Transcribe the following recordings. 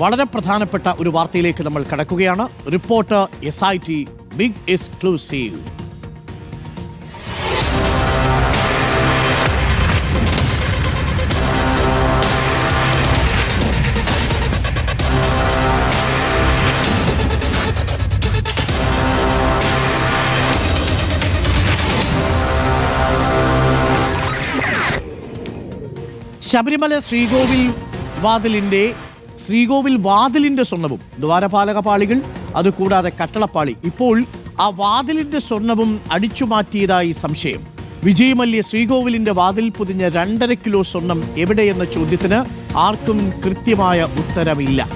വളരെ പ്രധാനപ്പെട്ട ഒരു വാർത്തയിലേക്ക് നമ്മൾ കടക്കുകയാണ്. Reporter S I T big exclusive Sabarimala ശ്രീകോവിൽ വാതിലിന്റെ ശ്രീകോവിൽ വാതിലിന്റെ സ്വർണവും ദ്വാരപാലക പാളികൾ അതുകൂടാതെ കട്ടളപ്പാളി. ഇപ്പോൾ ആ വാതിലിന്റെ സ്വർണവും അടിച്ചു മാറ്റിയതായി സംശയം. വിജയ് മല്യ ശ്രീകോവിലിന്റെ വാതിൽ പൊതിഞ്ഞ രണ്ടര കിലോ സ്വർണം എവിടെയെന്ന ചോദ്യത്തിന് ആർക്കും കൃത്യമായ ഉത്തരമില്ല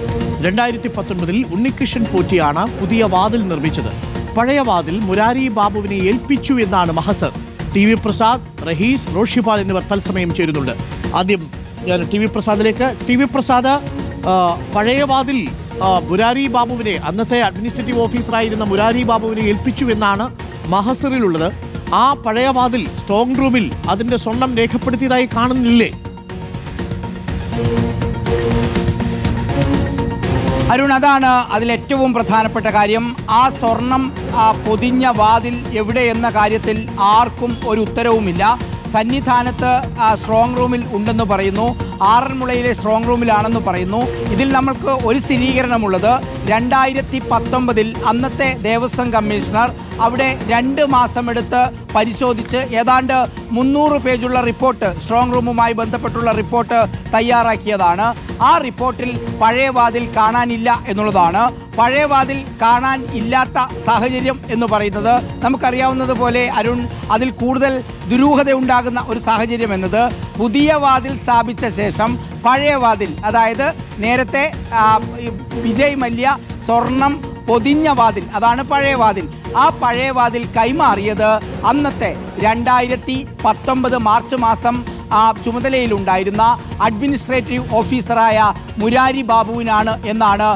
രണ്ടായിരത്തി പത്തൊൻപതിൽ ഉണ്ണികൃഷ്ണൻ പോറ്റിയാണ് പുതിയ വാതിൽ നിർമ്മിച്ചത്. പഴയ വാതിൽ മുരാരി ബാബുവിനെ ഏൽപ്പിച്ചു എന്നാണ് മഹസർ. ടി വി പ്രസാദ് റഹീസ് റോഷിപാൽ എന്നിവർ തത്സമയം ചേരുന്നുണ്ട്. ആദ്യം ഞാൻ ടി വി പ്രസാദിലേക്ക്. ടി വി പ്രസാദ് പഴയ വാതിൽ മുരാരി ബാബുവിനെ അന്നത്തെ അഡ്മിനിസ്ട്രേറ്റീവ് ഓഫീസറായിരുന്ന മുരാരി ബാബുവിനെ ഏൽപ്പിച്ചു എന്നാണ് മഹസറിലുള്ളത്. ആ പഴയ വാതിൽ സ്ട്രോങ് റൂമിൽ അതിന്റെ സ്വർണം രേഖപ്പെടുത്തിയതായി കാണുന്നില്ലേ? അരുൺ അതാണ് അതിലേറ്റവും പ്രധാനപ്പെട്ട കാര്യം. ആ സ്വർണം പൊതിഞ്ഞ വാതിൽ എവിടെ എന്ന കാര്യത്തിൽ ആർക്കും ഒരു ഉത്തരവുമില്ല. സന്നിധാനത്ത് സ്ട്രോങ് റൂമിൽ ഉണ്ടെന്ന് പറയുന്നു. ആറന്മുളയിലെ സ്ട്രോങ് റൂമിലാണെന്ന് പറയുന്നു. ഇതിൽ നമ്മൾക്ക് ഒരു സ്ഥിരീകരണമുള്ളത്. രണ്ടായിരത്തി പത്തൊമ്പതിൽ അന്നത്തെ ദേവസ്വം കമ്മീഷണർ അവിടെ രണ്ട് മാസമെടുത്ത് പരിശോധിച്ച് ഏതാണ്ട് മുന്നൂറ് പേജുള്ള റിപ്പോർട്ട് സ്ട്രോങ് റൂമുമായി ബന്ധപ്പെട്ടുള്ള റിപ്പോർട്ട് തയ്യാറാക്കിയതാണ്. ആ റിപ്പോർട്ടിൽ പഴയ വാതിൽ കാണാനില്ല എന്നുള്ളതാണ്. പഴയ വാതിൽ കാണാൻ ഇല്ലാത്ത സാഹചര്യം എന്ന് പറയുന്നത് നമുക്കറിയാവുന്നത് പോലെ അരുൺ അതിൽ കൂടുതൽ ദുരൂഹത ഉണ്ടാകുന്ന ഒരു സാഹചര്യം എന്നത് പുതിയ വാതിൽ സ്ഥാപിച്ച ശേഷം പഴയ വാതിൽ അതായത് നേരത്തെ വിജയ് മല്യ സ്വർണം പൊതിഞ്ഞ വാതിൽ അതാണ് പഴയ വാതിൽ. ആ പഴയ വാതിൽ കൈമാറിയത് അന്നത്തെ രണ്ടായിരത്തി പത്തൊമ്പത് മാർച്ച് മാസം ആ ചുമതലയിലുണ്ടായിരുന്ന അഡ്മിനിസ്ട്രേറ്റീവ് ഓഫീസറായ മുരാരി ബാബുവിനാണ് എന്നാണ്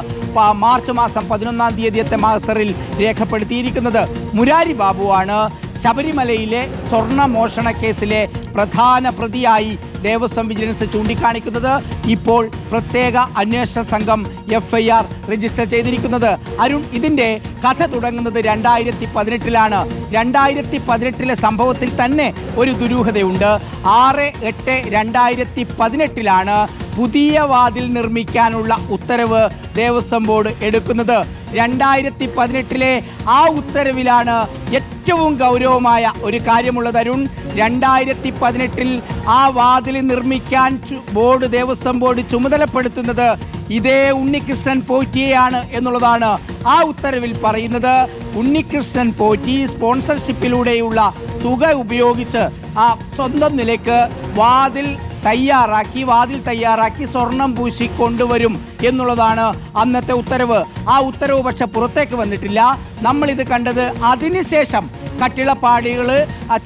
മാർച്ച് മാസം പതിനൊന്നാം തീയതിയത്തെ മാസറിൽ രേഖപ്പെടുത്തിയിരിക്കുന്നത് മുരാരി ബാബുവാണ്. ശബരിമലയിലെ സ്വർണ മോഷണ കേസിലെ പ്രധാന പ്രതിയായി ദേവസ്വം വിജിലൻസ് ചൂണ്ടിക്കാണിക്കുന്നത്. ഇപ്പോൾ പ്രത്യേക അന്വേഷണ സംഘം എഫ് ഐ ആർ രജിസ്റ്റർ ചെയ്തിരിക്കുന്നത്. അരുൺ ഇതിന്റെ കഥ തുടങ്ങുന്നത് രണ്ടായിരത്തി പതിനെട്ടിലാണ് രണ്ടായിരത്തി പതിനെട്ടിലെ സംഭവത്തിൽ തന്നെ ഒരു ദുരൂഹതയുണ്ട്. ആറ് എട്ട് രണ്ടായിരത്തി പതിനെട്ടിലാണ് പുതിയ വാതിൽ നിർമ്മിക്കാനുള്ള ഉത്തരവ് ദേവസ്വം ബോർഡ് എടുക്കുന്നത്. രണ്ടായിരത്തി പതിനെട്ടിലെ ആ ഉത്തരവിലാണ് ഏറ്റവും ഗൗരവമായ ഒരു കാര്യമുള്ളത് അരുൺ. രണ്ടായിരത്തി പതിനെട്ടിൽ ആ വാതിൽ നിർമ്മിക്കാൻ ബോർഡ് ദേവസ്വം ബോർഡ് ചുമതലപ്പെടുത്തുന്നത് ഇതേ ഉണ്ണികൃഷ്ണൻ പോറ്റിയെയാണ് എന്നുള്ളതാണ് ആ ഉത്തരവിൽ പറയുന്നത്. ഉണ്ണികൃഷ്ണൻ പോറ്റി സ്പോൺസർഷിപ്പിലൂടെയുള്ള തുക ഉപയോഗിച്ച് ആ സ്വന്തം നിലയ്ക്ക് വാതിൽ തയ്യാറാക്കി വാതിൽ തയ്യാറാക്കി സ്വർണം പൂശി കൊണ്ടുവരും എന്നുള്ളതാണ് അന്നത്തെ ഉത്തരവ്. ആ ഉത്തരവ് പക്ഷെ പുറത്തേക്ക് വന്നിട്ടില്ല. നമ്മൾ ഇത് കണ്ടത് അതിനുശേഷം കട്ടിളപ്പാടികൾ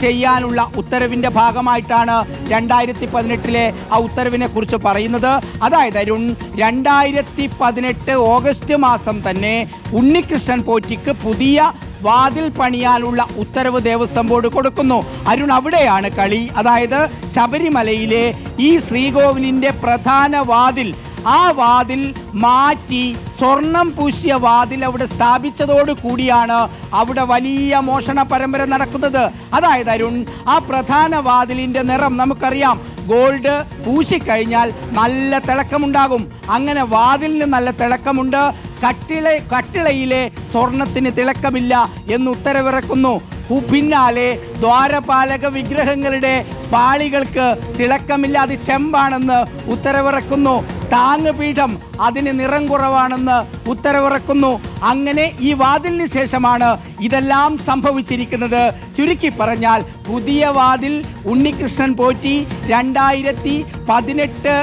ചെയ്യാനുള്ള ഉത്തരവിന്റെ ഭാഗമായിട്ടാണ് രണ്ടായിരത്തി പതിനെട്ടിലെ ആ ഉത്തരവിനെ കുറിച്ച് പറയുന്നത്. അതായത് അരുൺ രണ്ടായിരത്തി പതിനെട്ട് ഓഗസ്റ്റ് മാസം തന്നെ ഉണ്ണികൃഷ്ണൻ പോറ്റിക്ക് പുതിയ വാതിൽ പണിയാനുള്ള ഉത്തരവ് ദേവസ്വം ബോർഡ് കൊടുക്കുന്നു. അരുൺ അവിടെയാണ് കളി. അതായത് ശബരിമലയിലെ ഈ ശ്രീകോവിലിന്റെ പ്രധാന വാതിൽ. ആ വാതിൽ മാറ്റി സ്വർണം പൂശിയ വാതിൽ അവിടെ സ്ഥാപിച്ചതോട് കൂടിയാണ് അവിടെ വലിയ മോഷണ പരമ്പര നടക്കുന്നത്. അതായത് അരുൺ ആ പ്രധാന വാതിലിന്റെ നിറം നമുക്കറിയാം. ഗോൾഡ് പൂശിക്കഴിഞ്ഞാൽ നല്ല തിളക്കമുണ്ടാകും. അങ്ങനെ വാതിലിന് നല്ല തിളക്കമുണ്ട്. കട്ടിള കട്ടിളയിലെ സ്വർണത്തിന് തിളക്കമില്ല എന്ന് ഉത്തരവിറക്കുന്നു. പിന്നാലെ ദ്വാരപാലക വിഗ്രഹങ്ങളുടെ പാളികൾക്ക് തിളക്കമില്ലാതെ ചെമ്പാണെന്ന് ഉത്തരവിറക്കുന്നു. താങ്ങുപീഠം അതിന് നിറം കുറവാണെന്ന് ഉത്തരവിറക്കുന്നു. അങ്ങനെ ഈ വാതിലിന് ശേഷമാണ് ഇതെല്ലാം സംഭവിച്ചിരിക്കുന്നത്. ചുരുക്കി പറഞ്ഞാൽ പുതിയ വാതിൽ ഉണ്ണികൃഷ്ണൻ പോറ്റി രണ്ടായിരത്തി പതിനെട്ട്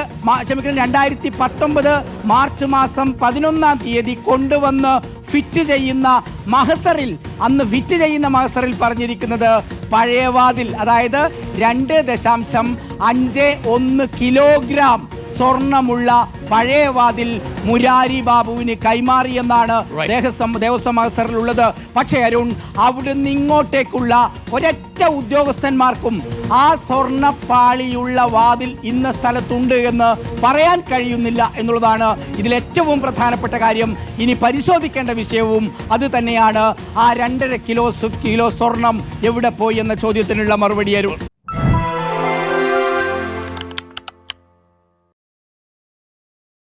ക്ഷമിക്കണം രണ്ടായിരത്തി പത്തൊമ്പത് മാർച്ച് മാസം പതിനൊന്നാം തീയതി കൊണ്ടുവന്ന് ഫിറ്റ് ചെയ്യുന്ന മഹസറിൽ അന്ന് ഫിറ്റ് ചെയ്യുന്ന മഹസറിൽ പറഞ്ഞിരിക്കുന്നത് പഴയവാതിൽ അതായത് രണ്ട് ദശാംശം അഞ്ച് ഒന്ന് കിലോഗ്രാം സ്വർണമുള്ള പഴയ വാതിൽ മുരാരി ബാബുവിന് കൈമാറിയെന്നാണ് എന്നാണ് ദേവസ്വം ദേവസ്വം അവസരത്തിലുള്ളത് പക്ഷേ അരുൺ അവിടുന്ന് ഇങ്ങോട്ടേക്കുള്ള ഒരൊറ്റ ഉദ്യോഗസ്ഥന്മാർക്കും ആ സ്വർണപ്പാളിയുള്ള വാതിൽ ഇന്ന സ്ഥലത്തുണ്ട് എന്ന് പറയാൻ കഴിയുന്നില്ല എന്നുള്ളതാണ് ഇതിൽ ഏറ്റവും പ്രധാനപ്പെട്ട കാര്യം. ഇനി പരിശോധിക്കേണ്ട വിഷയവും അത് തന്നെയാണ്. ആ രണ്ടര കിലോ കിലോ സ്വർണം എവിടെ പോയി എന്ന ചോദ്യത്തിനുള്ള മറുപടി അരുൺ.